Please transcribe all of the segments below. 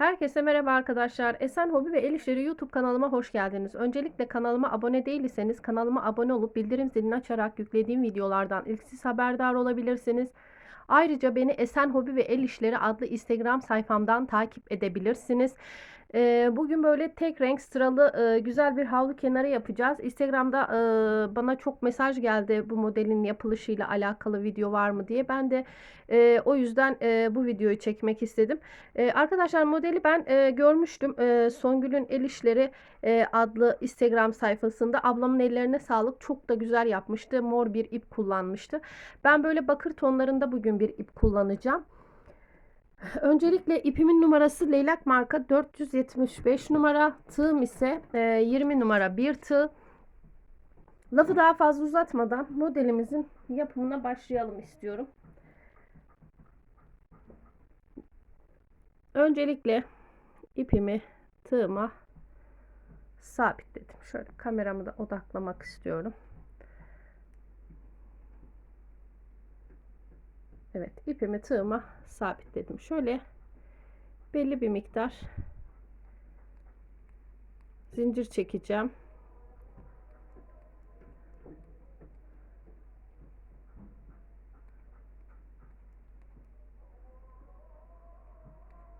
Herkese merhaba arkadaşlar. Esen Hobi ve El İşleri YouTube kanalıma hoş geldiniz. Öncelikle kanalıma abone değilseniz kanalıma abone olup bildirim zilini açarak yüklediğim videolardan ilk siz haberdar olabilirsiniz. Ayrıca beni Esen Hobi ve El İşleri adlı Instagram sayfamdan takip edebilirsiniz. Ee, bugün böyle tek renk sıralı e, güzel bir havlu kenarı yapacağız. Instagram'da e, bana çok mesaj geldi bu modelin yapılışıyla alakalı video var mı diye. Ben de e, o yüzden e, bu videoyu çekmek istedim. E, arkadaşlar modeli ben e, görmüştüm. E, Songül'ün El İşleri e, adlı Instagram sayfasında. Ablamın ellerine sağlık. Çok da güzel yapmıştı. Mor bir ip kullanmıştı. Ben böyle bakır tonlarında bugün bir ip kullanacağım. Öncelikle ipimin numarası Leylak marka 475 numara. Tığım ise e, 20 numara bir tığ. Lafı daha fazla uzatmadan modelimizin yapımına başlayalım istiyorum. Öncelikle ipimi tığıma sabitledim. Şöyle kameramı da odaklamak istiyorum. Evet ipimi tığıma sabitledim. Şöyle belli bir miktar zincir çekeceğim.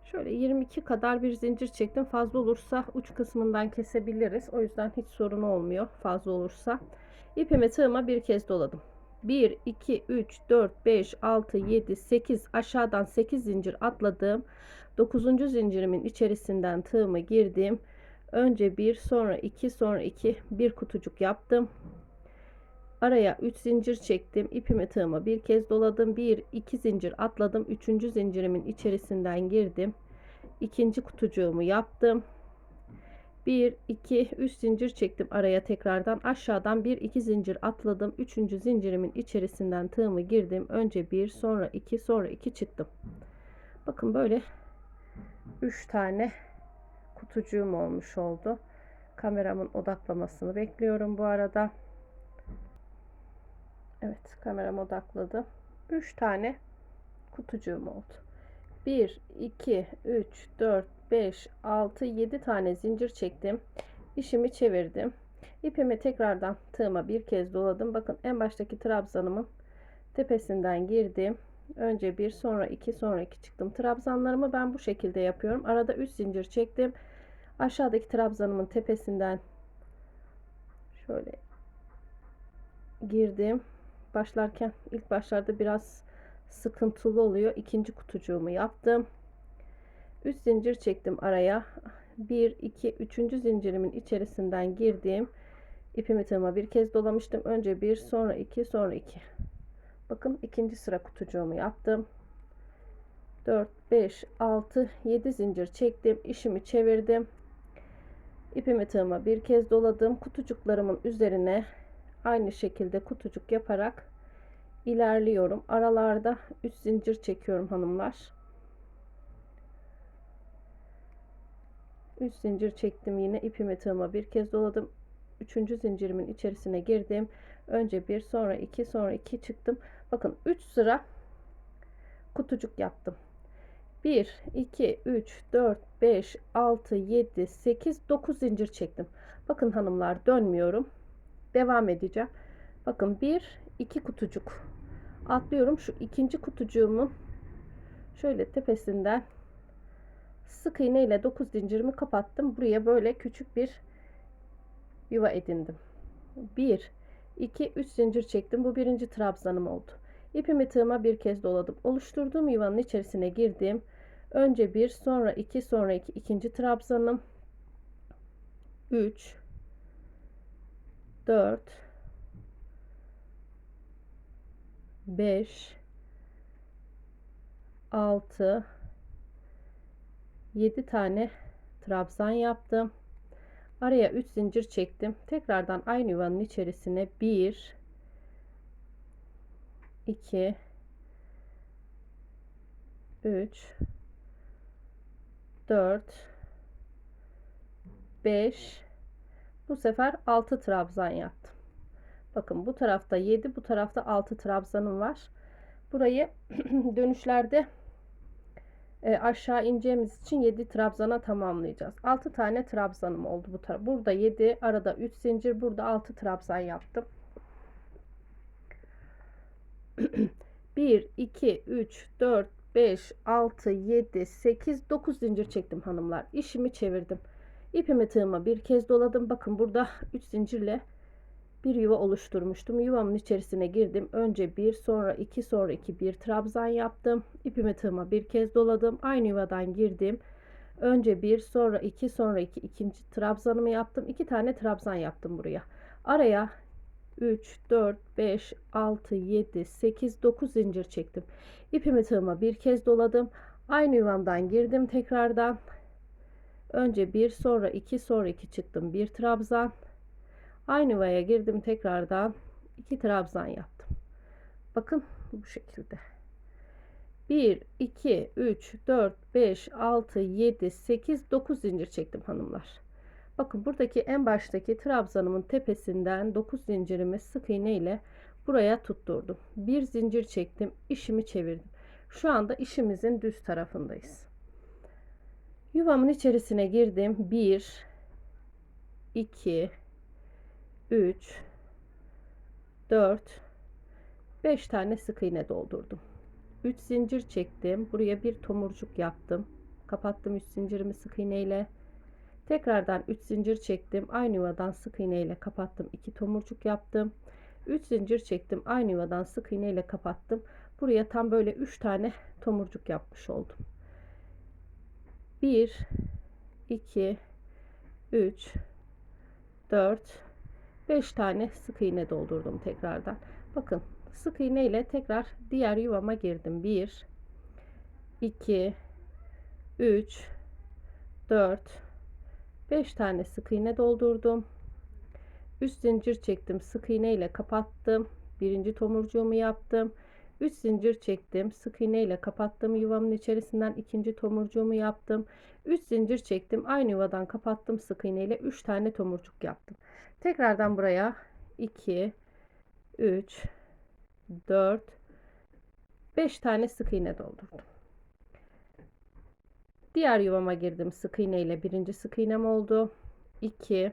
Şöyle 22 kadar bir zincir çektim. Fazla olursa uç kısmından kesebiliriz. O yüzden hiç sorun olmuyor fazla olursa. İpimi tığıma bir kez doladım. 1, 2, 3, 4, 5, 6, 7, 8 aşağıdan 8 zincir atladım. 9. zincirimin içerisinden tığımı girdim. Önce 1 sonra 2 sonra 2 bir kutucuk yaptım. Araya 3 zincir çektim. İpimi tığıma bir kez doladım. 1 2 zincir atladım. 3. zincirimin içerisinden girdim. İkinci kutucuğumu yaptım. 1 2 3 zincir çektim araya tekrardan. Aşağıdan 1 2 zincir atladım. 3. zincirimin içerisinden tığımı girdim. Önce 1 sonra 2 sonra 2 çıktım. Bakın böyle 3 tane kutucuğum olmuş oldu. Kameramın odaklamasını bekliyorum bu arada. Evet kameram odakladı. 3 tane kutucuğum oldu. 1 2 3 4 5 6 7 tane zincir çektim. İşimi çevirdim. İpimi tekrardan tığıma bir kez doladım. Bakın en baştaki trabzanımın tepesinden girdim. Önce bir sonra iki sonra iki çıktım. Trabzanlarımı ben bu şekilde yapıyorum. Arada 3 zincir çektim. Aşağıdaki trabzanımın tepesinden şöyle girdim. Başlarken ilk başlarda biraz sıkıntılı oluyor. İkinci kutucuğumu yaptım 3 zincir çektim araya. 1 2 3. zincirimin içerisinden girdim. İpimi tığıma bir kez dolamıştım. Önce bir sonra iki sonra iki. Bakın ikinci sıra kutucuğumu yaptım. 4 5 6 7 zincir çektim. İşimi çevirdim. İpimi tığıma bir kez doladım. Kutucuklarımın üzerine aynı şekilde kutucuk yaparak ilerliyorum. Aralarda 3 zincir çekiyorum hanımlar 3 zincir çektim yine ipimi tığıma bir kez doladım. 3. zincirimin içerisine girdim. Önce bir sonra iki sonra iki çıktım. Bakın 3 sıra kutucuk yaptım. 1 2 3 4 5 6 7 8 9 zincir çektim. Bakın hanımlar dönmüyorum. Devam edeceğim. Bakın 1 2 kutucuk. Atlıyorum. Şu ikinci kutucuğumun şöyle tepesinden sık iğne ile 9 zincirimi kapattım. Buraya böyle küçük bir yuva edindim. 1 2 3 zincir çektim. Bu birinci trabzanım oldu. İpimi tığıma bir kez doladım. Oluşturduğum yuvanın içerisine girdim. Önce bir, sonra iki, sonra iki, ikinci trabzanım. 3 4 5 6 7 tane trabzan yaptım. Araya 3 zincir çektim. Tekrardan aynı yuvanın içerisine 1 2 3 4 5 bu sefer 6 trabzan yaptım. Bakın bu tarafta 7 bu tarafta 6 trabzanım var. Burayı dönüşlerde e, aşağı ineceğimiz için 7 trabzana tamamlayacağız. 6 tane trabzanım oldu bu taraf. Burada 7, arada 3 zincir, burada 6 trabzan yaptım. 1, 2, 3, 4, 5, 6, 7, 8, 9 zincir çektim hanımlar. İşimi çevirdim. İpimi tığıma bir kez doladım. Bakın burada 3 zincirle bir yuva oluşturmuştum. Yuvamın içerisine girdim. Önce bir, sonra iki, sonra iki, bir trabzan yaptım. İpimi tığıma bir kez doladım. Aynı yuvadan girdim. Önce bir, sonra iki, sonra iki, ikinci trabzanımı yaptım. İki tane trabzan yaptım buraya. Araya 3, 4, 5, 6, 7, 8, 9 zincir çektim. İpimi tığıma bir kez doladım. Aynı yuvamdan girdim tekrardan. Önce bir, sonra iki, sonra iki çıktım. Bir trabzan. Aynı yuvaya girdim tekrardan. iki trabzan yaptım. Bakın bu şekilde. 1, 2, 3, 4, 5, 6, 7, 8, 9 zincir çektim hanımlar. Bakın buradaki en baştaki trabzanımın tepesinden 9 zincirimi sık iğne ile buraya tutturdum. Bir zincir çektim. işimi çevirdim. Şu anda işimizin düz tarafındayız. Yuvamın içerisine girdim. 1 2 3 4 5 tane sık iğne doldurdum. 3 zincir çektim. Buraya bir tomurcuk yaptım. Kapattım 3 zincirimi sık iğne ile. Tekrardan 3 zincir çektim. Aynı yuvadan sık iğne ile kapattım. 2 tomurcuk yaptım. 3 zincir çektim. Aynı yuvadan sık iğne ile kapattım. Buraya tam böyle 3 tane tomurcuk yapmış oldum. 1 2 3 4 5 tane sık iğne doldurdum tekrardan. Bakın sık iğne ile tekrar diğer yuvama girdim. 1 2 3 4 5 tane sık iğne doldurdum. Üst zincir çektim. Sık iğne ile kapattım. Birinci tomurcuğumu yaptım. 3 zincir çektim. Sık iğne ile kapattım. Yuvamın içerisinden ikinci tomurcuğumu yaptım. 3 zincir çektim. Aynı yuvadan kapattım sık iğne ile 3 tane tomurcuk yaptım. Tekrardan buraya 2 3 4 5 tane sık iğne doldurdum. Diğer yuvama girdim sık iğne ile birinci sık iğnem oldu. 2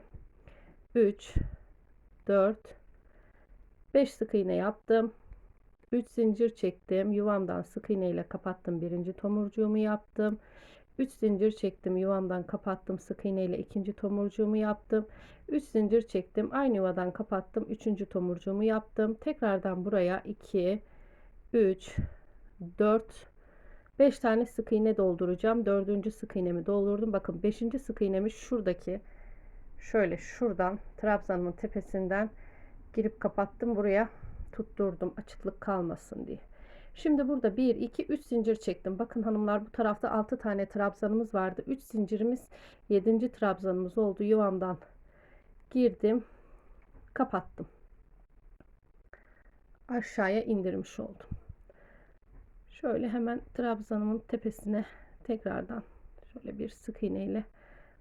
3 4 5 sık iğne yaptım. 3 zincir çektim. Yuvamdan sık iğne ile kapattım. Birinci tomurcuğumu yaptım. 3 zincir çektim. Yuvamdan kapattım. Sık iğne ile ikinci tomurcuğumu yaptım. 3 zincir çektim. Aynı yuvadan kapattım. Üçüncü tomurcuğumu yaptım. Tekrardan buraya 2 3 4 5 tane sık iğne dolduracağım. Dördüncü sık iğnemi doldurdum. Bakın 5. sık iğnemi şuradaki şöyle şuradan trabzanımın tepesinden girip kapattım. Buraya tutturdum açıklık kalmasın diye. Şimdi burada 1 2 3 zincir çektim. Bakın hanımlar bu tarafta 6 tane trabzanımız vardı. 3 zincirimiz 7. trabzanımız oldu. Yuvamdan girdim. Kapattım. Aşağıya indirmiş oldum. Şöyle hemen trabzanımın tepesine tekrardan şöyle bir sık iğne ile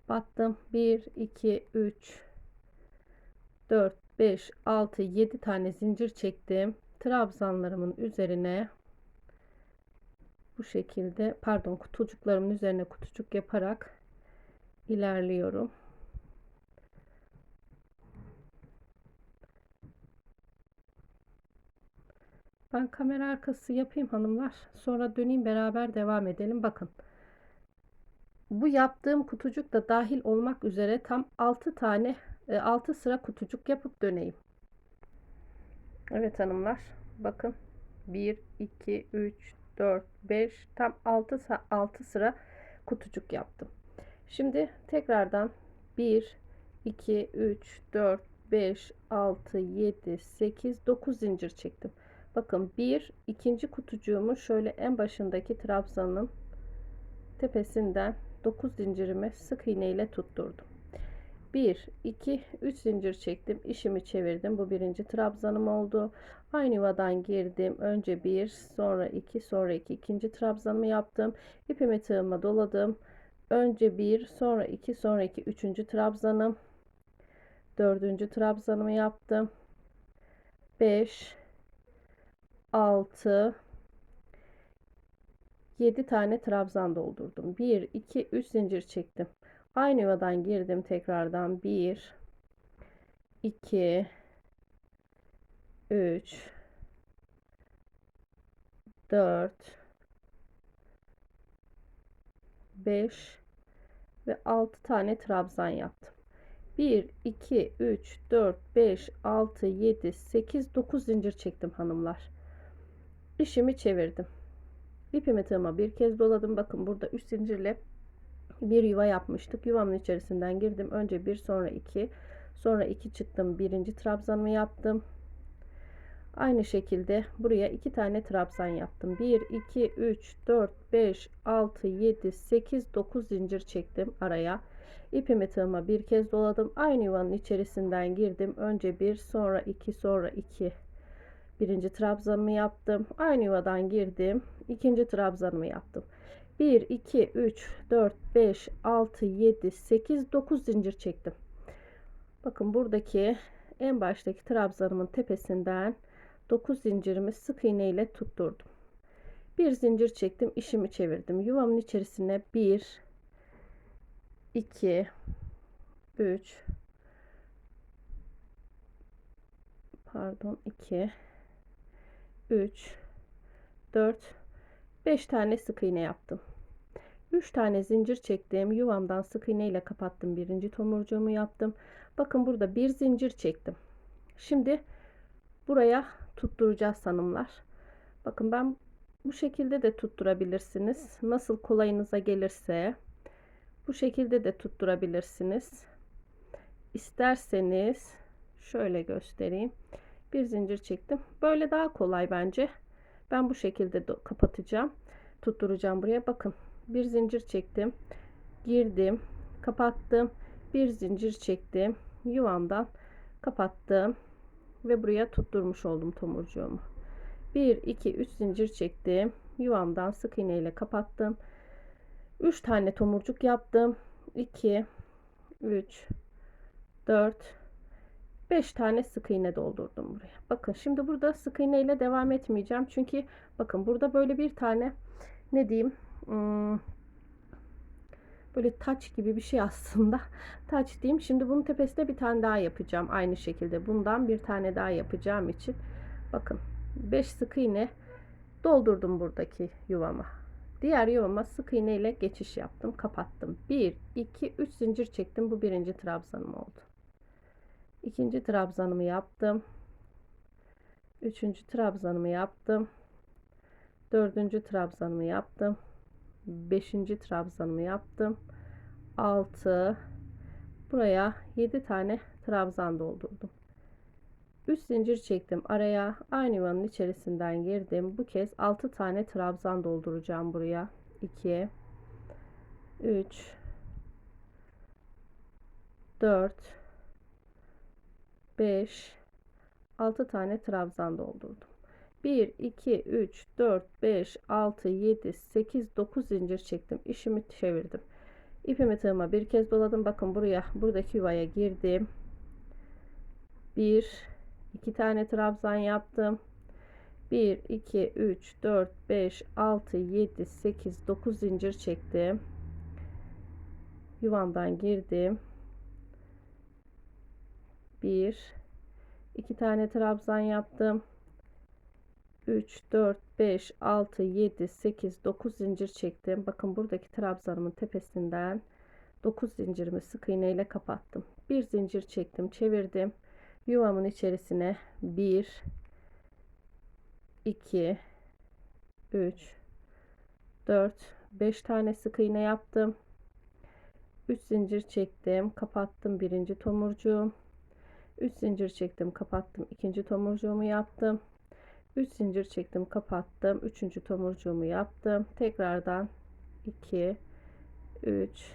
battım. 1 2 3 4 5 6 7 tane zincir çektim. Trabzanlarımın üzerine bu şekilde pardon kutucuklarımın üzerine kutucuk yaparak ilerliyorum. Ben kamera arkası yapayım hanımlar. Sonra döneyim beraber devam edelim. Bakın. Bu yaptığım kutucuk da dahil olmak üzere tam 6 tane 6 e, sıra kutucuk yapıp döneyim. Evet hanımlar. Bakın. 1 2 3 4 5 tam 6 6 sıra kutucuk yaptım. Şimdi tekrardan 1 2 3 4 5 6 7 8 9 zincir çektim. Bakın bir ikinci kutucuğumu şöyle en başındaki trabzanın tepesinden 9 zincirimi sık iğne ile tutturdum. 1 2 3 zincir çektim işimi çevirdim. Bu birinci trabzanım oldu. Aynı yuvadan girdim. Önce bir sonra iki sonra iki. İkinci trabzanımı yaptım. İpimi tığıma doladım. Önce bir sonra iki sonra iki. Üçüncü trabzanım. Dördüncü trabzanımı yaptım. 5 6 7 tane trabzan doldurdum. 1, 2, 3 zincir çektim. Aynı yuvadan girdim tekrardan. 1, 2, 3, 4, 5 ve 6 tane trabzan yaptım. 1, 2, 3, 4, 5, 6, 7, 8, 9 zincir çektim hanımlar. İşimi çevirdim. İpimi tığıma bir kez doladım. Bakın burada 3 zincirle bir yuva yapmıştık. Yuvamın içerisinden girdim. Önce bir sonra iki. Sonra iki çıktım. Birinci trabzanımı yaptım. Aynı şekilde buraya iki tane trabzan yaptım. 1, 2, 3, 4, 5, 6, 7, 8, 9 zincir çektim araya. İpimi tığıma bir kez doladım. Aynı yuvanın içerisinden girdim. Önce bir sonra iki sonra iki. Birinci trabzanımı yaptım. Aynı yuvadan girdim. İkinci trabzanımı yaptım. 1, 2, 3, 4, 5, 6, 7, 8, 9 zincir çektim. Bakın buradaki en baştaki trabzanımın tepesinden 9 zincirimi sık iğne ile tutturdum. Bir zincir çektim, işimi çevirdim. Yuvamın içerisine 1 2 3 pardon 2 3 4 5 tane sık iğne yaptım. 3 tane zincir çektim. Yuvamdan sık iğne ile kapattım. Birinci tomurcuğumu yaptım. Bakın burada bir zincir çektim. Şimdi buraya tutturacağız hanımlar. Bakın ben bu şekilde de tutturabilirsiniz. Nasıl kolayınıza gelirse bu şekilde de tutturabilirsiniz. İsterseniz şöyle göstereyim. Bir zincir çektim. Böyle daha kolay bence. Ben bu şekilde kapatacağım. Tutturacağım buraya. Bakın bir zincir çektim. Girdim. Kapattım. Bir zincir çektim. Yuvamdan kapattım. Ve buraya tutturmuş oldum tomurcuğumu. 1, 2, 3 zincir çektim. Yuvamdan sık iğne ile kapattım. 3 tane tomurcuk yaptım. 2, 3, 4, 5 tane sık iğne doldurdum buraya. Bakın şimdi burada sık iğne ile devam etmeyeceğim. Çünkü bakın burada böyle bir tane ne diyeyim böyle taç gibi bir şey aslında. taç diyeyim. Şimdi bunun tepesine bir tane daha yapacağım. Aynı şekilde bundan bir tane daha yapacağım için. Bakın 5 sık iğne doldurdum buradaki yuvama. Diğer yuvama sık iğne ile geçiş yaptım. Kapattım. 1, 2, 3 zincir çektim. Bu birinci trabzanım oldu. İkinci trabzanımı yaptım. Üçüncü trabzanımı yaptım. Dördüncü trabzanımı yaptım. Beşinci trabzanımı yaptım. Altı. Buraya yedi tane trabzan doldurdum. 3 zincir çektim araya aynı yuvanın içerisinden girdim bu kez 6 tane trabzan dolduracağım buraya 2 3 4 5 6 tane trabzan doldurdum 1 2 3 4 5 6 7 8 9 zincir çektim işimi çevirdim ipimi tığıma bir kez doladım bakın buraya buradaki yuvaya girdim 1 2 tane trabzan yaptım. 1 2 3 4 5 6 7 8 9 zincir çektim. Yuvamdan girdim. 1 2 tane trabzan yaptım. 3 4 5 6 7 8 9 zincir çektim. Bakın buradaki trabzanımın tepesinden 9 zincirimi sık iğne ile kapattım. Bir zincir çektim, çevirdim yuvamın içerisine 1 2 3 4 5 tane sık iğne yaptım 3 zincir çektim kapattım birinci tomurcuğum 3 zincir çektim kapattım ikinci tomurcuğumu yaptım 3 zincir çektim kapattım üçüncü tomurcuğumu yaptım tekrardan 2 3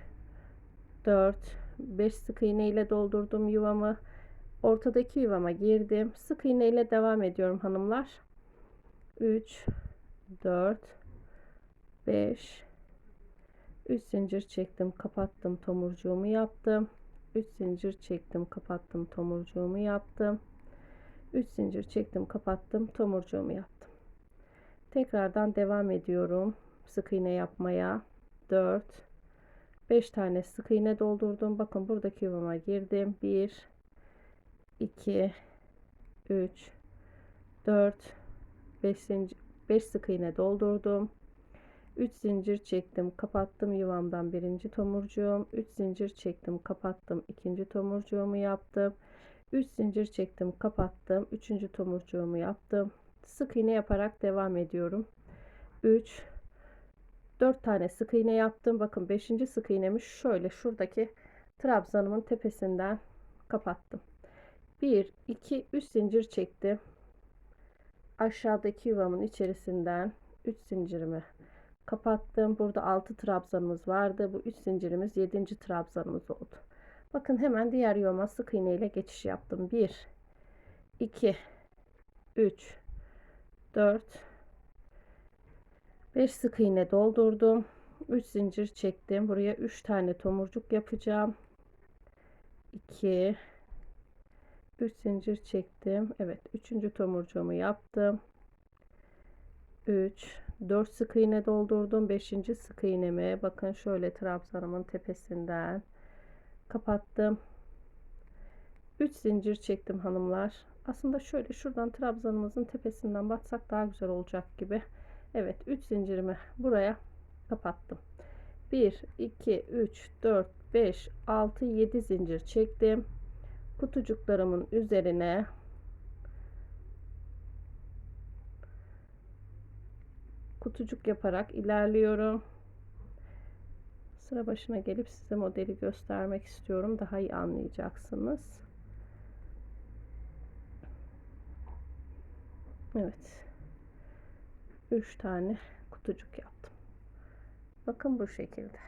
4 5 sık iğne ile doldurdum yuvamı ortadaki yuvama girdim. Sık iğne ile devam ediyorum hanımlar. 3 4 5 3 zincir çektim, kapattım, tomurcuğumu yaptım. 3 zincir çektim, kapattım, tomurcuğumu yaptım. 3 zincir çektim, kapattım, tomurcuğumu yaptım. Tekrardan devam ediyorum. sık iğne yapmaya. 4 5 tane sık iğne doldurdum. Bakın buradaki yuvama girdim. 1 2 3 4 5 5 sık iğne doldurdum. 3 zincir çektim, kapattım yuvamdan birinci tomurcuğum. 3 zincir çektim, kapattım ikinci tomurcuğumu yaptım. 3 zincir çektim, kapattım. Üçüncü tomurcuğumu yaptım. Sık iğne yaparak devam ediyorum. 3 4 tane sık iğne yaptım. Bakın 5. sık iğnemi şöyle şuradaki trabzanımın tepesinden kapattım. 1 2 3 zincir çektim. Aşağıdaki yuvamın içerisinden 3 zincirimi kapattım. Burada 6 trabzanımız vardı. Bu 3 zincirimiz 7. trabzanımız oldu. Bakın hemen diğer yuvama sık iğne ile geçiş yaptım. 1 2 3 4 5 sık iğne doldurdum. 3 zincir çektim. Buraya 3 tane tomurcuk yapacağım. 2 3 zincir çektim. Evet, 3. tomurcuğumu yaptım. 3 4 sık iğne doldurdum. 5. sık iğnemi bakın şöyle trabzanımın tepesinden kapattım. 3 zincir çektim hanımlar. Aslında şöyle şuradan trabzanımızın tepesinden batsak daha güzel olacak gibi. Evet 3 zincirimi buraya kapattım. 1 2 3 4 5 6 7 zincir çektim. Kutucuklarımın üzerine kutucuk yaparak ilerliyorum. Sıra başına gelip size modeli göstermek istiyorum. Daha iyi anlayacaksınız. Evet. 3 tane kutucuk yaptım. Bakın bu şekilde.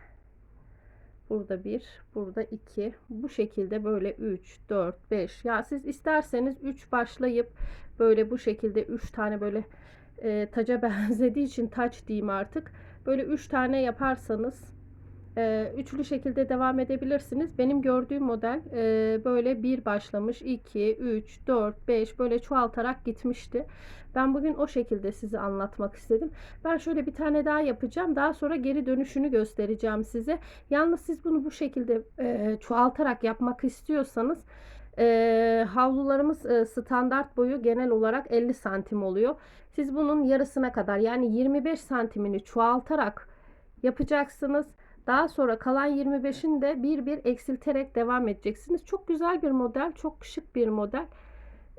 Burada 1, burada 2. Bu şekilde böyle 3, 4, 5. Ya siz isterseniz 3 başlayıp böyle bu şekilde 3 tane böyle e, taca benzediği için taç diyeyim artık. Böyle 3 tane yaparsanız e, üçlü şekilde devam edebilirsiniz. Benim gördüğüm model e, böyle bir başlamış 2, 3, 4, 5 böyle çoğaltarak gitmişti. Ben bugün o şekilde size anlatmak istedim. Ben şöyle bir tane daha yapacağım. Daha sonra geri dönüşünü göstereceğim size. Yalnız siz bunu bu şekilde e, çoğaltarak yapmak istiyorsanız e, havlularımız e, standart boyu genel olarak 50 santim oluyor. Siz bunun yarısına kadar yani 25 santimini çoğaltarak yapacaksınız. Daha sonra kalan 25'ini de bir bir eksilterek devam edeceksiniz. Çok güzel bir model, çok şık bir model.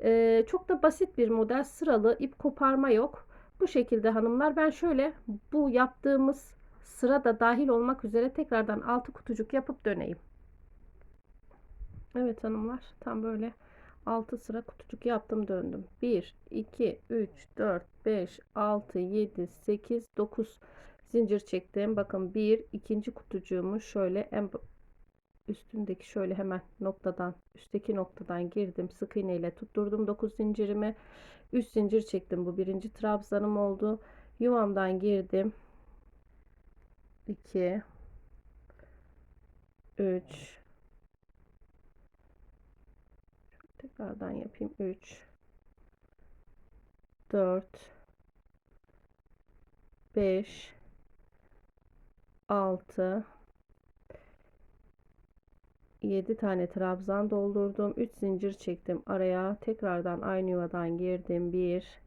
Ee, çok da basit bir model. Sıralı, ip koparma yok. Bu şekilde hanımlar ben şöyle bu yaptığımız sırada dahil olmak üzere tekrardan 6 kutucuk yapıp döneyim. Evet hanımlar tam böyle 6 sıra kutucuk yaptım döndüm. 1, 2, 3, 4, 5, 6, 7, 8, 9 zincir çektim. Bakın bir ikinci kutucuğumu şöyle en üstündeki şöyle hemen noktadan üstteki noktadan girdim. Sık iğne ile tutturdum 9 zincirimi. 3 zincir çektim. Bu birinci trabzanım oldu. Yuvamdan girdim. 2 3 tekrardan yapayım. 3 4 5 6 7 tane trabzan doldurdum. 3 zincir çektim araya. Tekrardan aynı yuvadan girdim. 1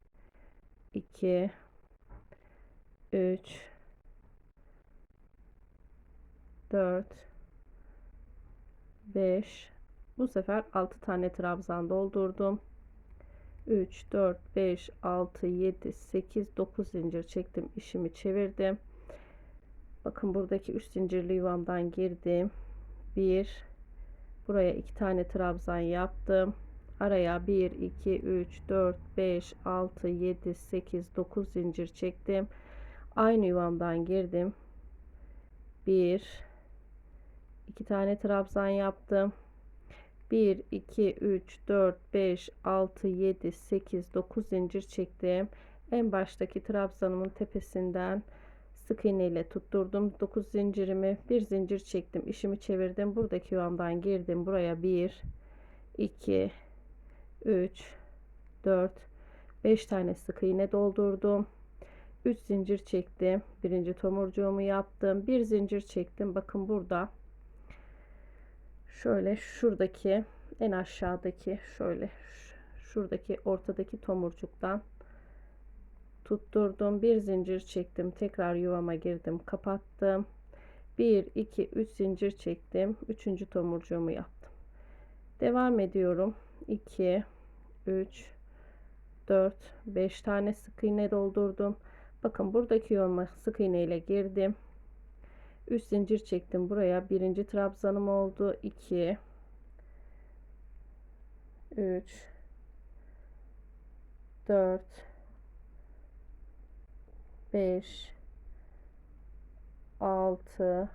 2 3 4 5 bu sefer 6 tane trabzan doldurdum 3 4 5 6 7 8 9 zincir çektim işimi çevirdim Bakın buradaki 3 zincirli yuvamdan girdim. 1 buraya 2 tane trabzan yaptım. Araya 1 2 3 4 5 6 7 8 9 zincir çektim. Aynı yuvamdan girdim. 1 2 tane trabzan yaptım. 1 2 3 4 5 6 7 8 9 zincir çektim. En baştaki trabzanımın tepesinden sık iğne ile tutturdum 9 zincirimi bir zincir çektim işimi çevirdim buradaki yuvamdan girdim buraya 1 2 3 4 5 tane sık iğne doldurdum 3 zincir çektim. Birinci tomurcuğumu yaptım. Bir zincir çektim. Bakın burada. Şöyle şuradaki en aşağıdaki şöyle şuradaki ortadaki tomurcuktan tutturdum. Bir zincir çektim. Tekrar yuvama girdim. Kapattım. 1 2 3 zincir çektim. Üçüncü tomurcuğumu yaptım. Devam ediyorum. 2 3 4 5 tane sık iğne doldurdum. Bakın buradaki yuvama sık iğne ile girdim. 3 zincir çektim buraya. Birinci trabzanım oldu. 2 3 4 5 6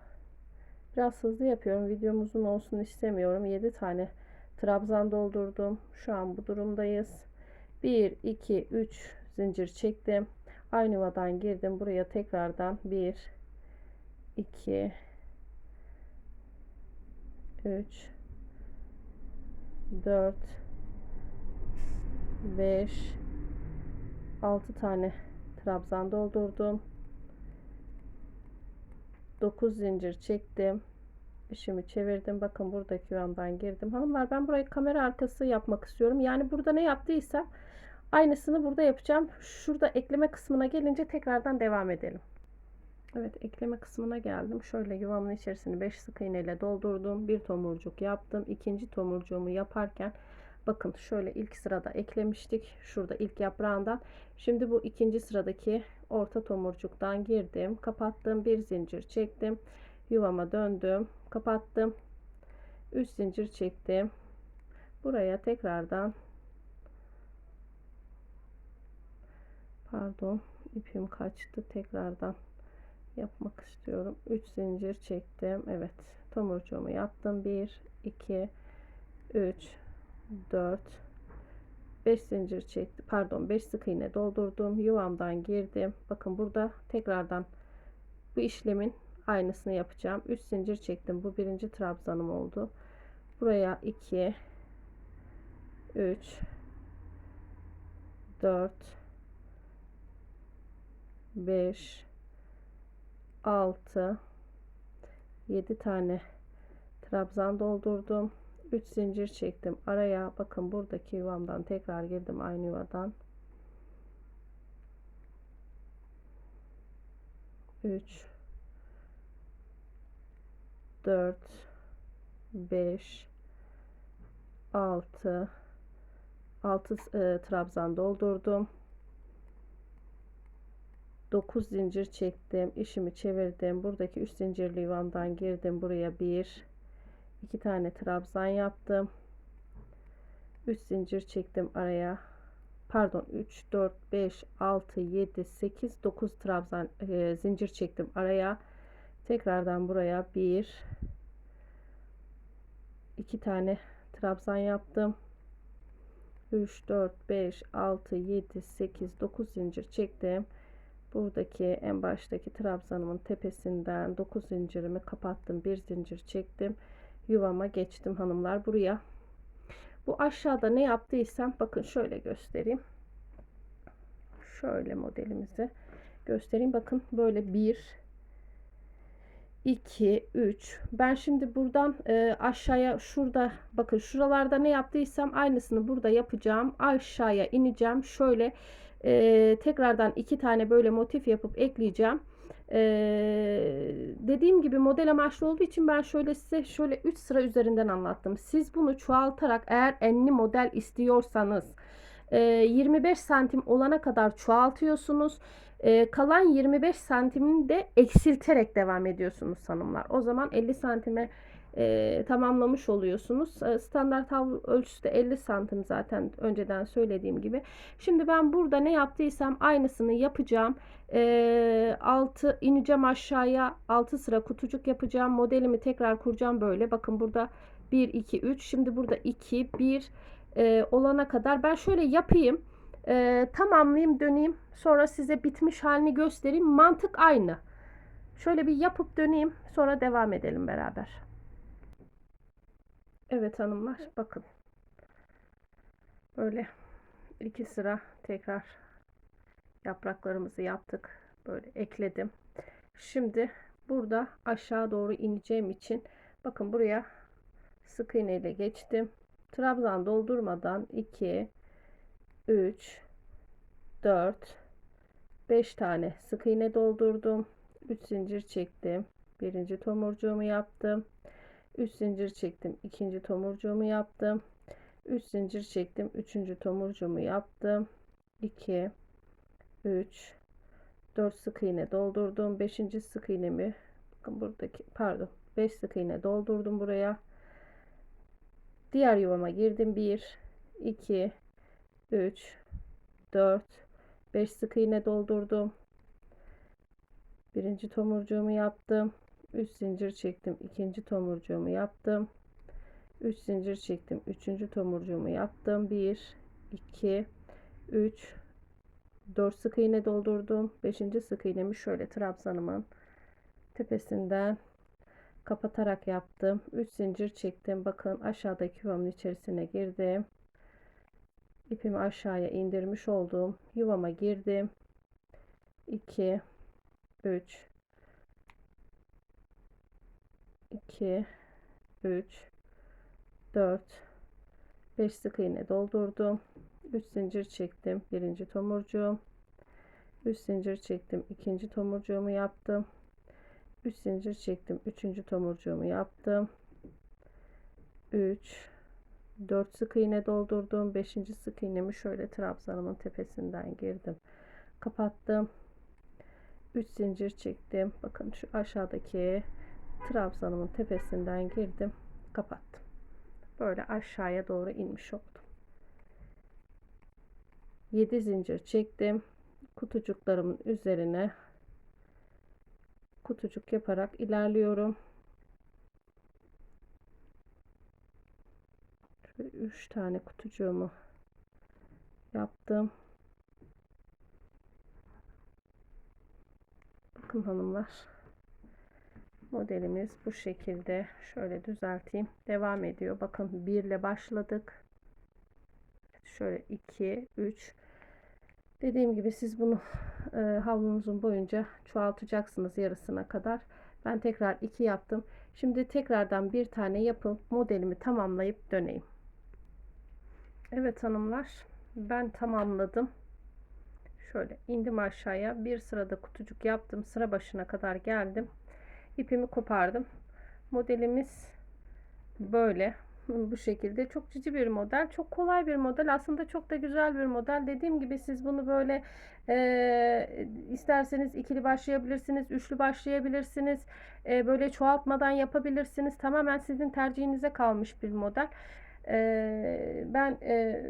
Biraz hızlı yapıyorum. Videom uzun olsun istemiyorum. 7 tane trabzan doldurdum. Şu an bu durumdayız. 1 2 3 zincir çektim. Aynı yuvadan girdim. Buraya tekrardan 1 2 3 4 5 6 tane trabzan doldurdum. 9 zincir çektim. İşimi çevirdim. Bakın buradaki yuvamdan girdim. Hanımlar ben burayı kamera arkası yapmak istiyorum. Yani burada ne yaptıysam aynısını burada yapacağım. Şurada ekleme kısmına gelince tekrardan devam edelim. Evet ekleme kısmına geldim. Şöyle yuvamın içerisini 5 sık iğne ile doldurdum. Bir tomurcuk yaptım. İkinci tomurcuğumu yaparken bakın şöyle ilk sırada eklemiştik. Şurada ilk yaprağından. Şimdi bu ikinci sıradaki orta tomurcuktan girdim. Kapattım. Bir zincir çektim. Yuvama döndüm. Kapattım. 3 zincir çektim. Buraya tekrardan pardon ipim kaçtı. Tekrardan yapmak istiyorum. 3 zincir çektim. Evet. Tomurcuğumu yaptım. 1 2 3 4 5 zincir çektim. Pardon 5 sık iğne doldurdum. Yuvamdan girdim. Bakın burada tekrardan bu işlemin aynısını yapacağım. 3 zincir çektim. Bu birinci trabzanım oldu. Buraya 2 3 4 5 6 7 tane trabzan doldurdum. 3 zincir çektim. Araya bakın buradaki yuvamdan tekrar girdim aynı yuvadan. 3 4 5 6 6 e, trabzan doldurdum. 9 zincir çektim. işimi çevirdim. Buradaki 3 zincirli yuvamdan girdim. Buraya 1 2 tane trabzan yaptım. 3 zincir çektim araya. Pardon 3 4 5 6 7 8 9 trabzan e, zincir çektim araya. Tekrardan buraya 1 2 tane trabzan yaptım. 3 4 5 6 7 8 9 zincir çektim. Buradaki en baştaki trabzanımın tepesinden 9 zincirimi kapattım. Bir zincir çektim. Yuvama geçtim hanımlar buraya. Bu aşağıda ne yaptıysam bakın şöyle göstereyim. Şöyle modelimizi göstereyim. Bakın böyle bir 2 3 ben şimdi buradan e, aşağıya şurada bakın şuralarda ne yaptıysam aynısını burada yapacağım aşağıya ineceğim şöyle e, tekrardan iki tane böyle motif yapıp ekleyeceğim. E, dediğim gibi model amaçlı olduğu için ben şöyle size şöyle 3 sıra üzerinden anlattım. Siz bunu çoğaltarak eğer enli model istiyorsanız 25 santim olana kadar çoğaltıyorsunuz. E, kalan 25 santimini de eksilterek devam ediyorsunuz hanımlar. O zaman 50 santime e, tamamlamış oluyorsunuz. E, standart havlu ölçüsü de 50 santim zaten önceden söylediğim gibi. Şimdi ben burada ne yaptıysam aynısını yapacağım. E, 6 ineceğim aşağıya 6 sıra kutucuk yapacağım. Modelimi tekrar kuracağım böyle. Bakın burada 1 2 3. Şimdi burada 2 1 e, olana kadar ben şöyle yapayım e, tamamlayayım döneyim. Sonra size bitmiş halini göstereyim. Mantık aynı. Şöyle bir yapıp döneyim. Sonra devam edelim beraber. Evet hanımlar bakın. Böyle iki sıra tekrar Yapraklarımızı yaptık. Böyle ekledim. Şimdi burada aşağı doğru ineceğim için bakın buraya sık iğne ile geçtim. Trabzan doldurmadan 2 3 4 5 tane sık iğne doldurdum. 3 zincir çektim. Birinci tomurcuğumu yaptım. 3 zincir çektim. ikinci tomurcuğumu yaptım. 3 zincir çektim. Üçüncü tomurcuğumu yaptım. 2 3 4 sık iğne doldurdum. 5. sık iğnemi bakın buradaki pardon 5 sık iğne doldurdum buraya. Diğer yuvama girdim. 1 2 3 4 5 sık iğne doldurdum. Birinci tomurcuğumu yaptım. 3 zincir çektim. ikinci tomurcuğumu yaptım. 3 zincir çektim. Üçüncü tomurcuğumu yaptım. 1 2 3 4 sık iğne doldurdum. 5. sık iğnemi şöyle trabzanımın tepesinden kapatarak yaptım. 3 zincir çektim. Bakın aşağıdaki yuvamın içerisine girdim. İpimi aşağıya indirmiş oldum. Yuvama girdim. 2 3 2 3 4 5 sık iğne doldurdum. 3 zincir çektim. Birinci tomurcuğum. 3 zincir çektim. ikinci tomurcuğumu yaptım. 3 zincir çektim. Üçüncü tomurcuğumu yaptım. 3 4 sık iğne doldurdum. 5. sık iğnemi şöyle trabzanımın tepesinden girdim. Kapattım. 3 zincir çektim. Bakın şu aşağıdaki trabzanımın tepesinden girdim. Kapattım. Böyle aşağıya doğru inmiş oldum. 7 zincir çektim. Kutucuklarımın üzerine kutucuk yaparak ilerliyorum. Şöyle 3 tane kutucuğumu yaptım. Bakın hanımlar. Modelimiz bu şekilde. Şöyle düzelteyim. Devam ediyor. Bakın 1 ile başladık. Şöyle 2, 3. Dediğim gibi siz bunu e, havlunuzun boyunca çoğaltacaksınız yarısına kadar. Ben tekrar 2 yaptım. Şimdi tekrardan bir tane yapıp modelimi tamamlayıp döneyim. Evet hanımlar. Ben tamamladım. Şöyle indim aşağıya. Bir sırada kutucuk yaptım. Sıra başına kadar geldim. İpimi kopardım. Modelimiz böyle. Bu şekilde çok cici bir model. Çok kolay bir model. Aslında çok da güzel bir model. Dediğim gibi siz bunu böyle e, isterseniz ikili başlayabilirsiniz. Üçlü başlayabilirsiniz. E, böyle çoğaltmadan yapabilirsiniz. Tamamen sizin tercihinize kalmış bir model. E, ben e,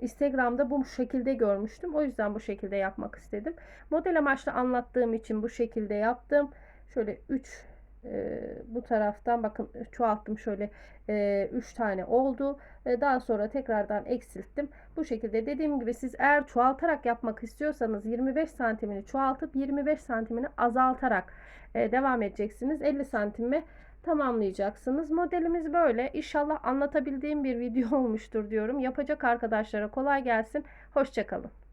Instagram'da bu şekilde görmüştüm. O yüzden bu şekilde yapmak istedim. Model amaçlı anlattığım için bu şekilde yaptım. Şöyle 3 e, bu taraftan bakın çoğalttım şöyle 3 e, tane oldu. E, daha sonra tekrardan eksilttim. Bu şekilde dediğim gibi siz eğer çoğaltarak yapmak istiyorsanız 25 santimini çoğaltıp 25 santimini azaltarak e, devam edeceksiniz. 50 santime tamamlayacaksınız. Modelimiz böyle. İnşallah anlatabildiğim bir video olmuştur diyorum. Yapacak arkadaşlara kolay gelsin. Hoşçakalın.